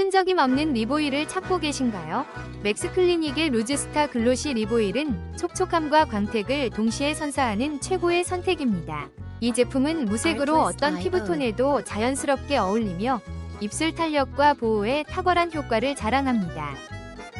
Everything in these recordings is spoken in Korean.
끈적임 없는 리보일을 찾고 계신가요? 맥스클리닉의 루즈스타 글로시 리보일은 촉촉함과 광택을 동시에 선사하는 최고의 선택입니다. 이 제품은 무색으로 어떤 피부톤에도 자연스럽게 어울리며 입술 탄력과 보호에 탁월한 효과를 자랑합니다.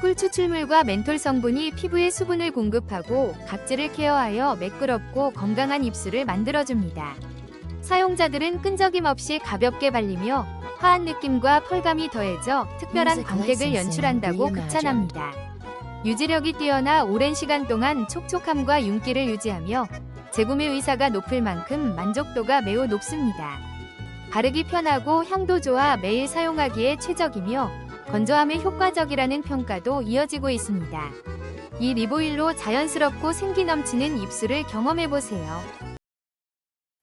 꿀 추출물과 멘톨 성분이 피부에 수분을 공급하고 각질을 케어하여 매끄럽고 건강한 입술을 만들어줍니다. 사용자들은 끈적임 없이 가볍게 발리며 화한 느낌과 펄감이 더해져 특별한 광택을 연출한다고. 극찬합니다. 유지력이 뛰어나 오랜 시간 동안 촉촉함과 윤기를 유지하며 재구매 의사가 높을 만큼 만족도가 매우 높습니다. 바르기 편하고 향도 좋아 매일 사용하기에 최적이며 건조함에 효과적이라는 평가도 이어지고 있습니다. 이 리보일로 자연스럽고 생기 넘치는 입술을 경험해보세요.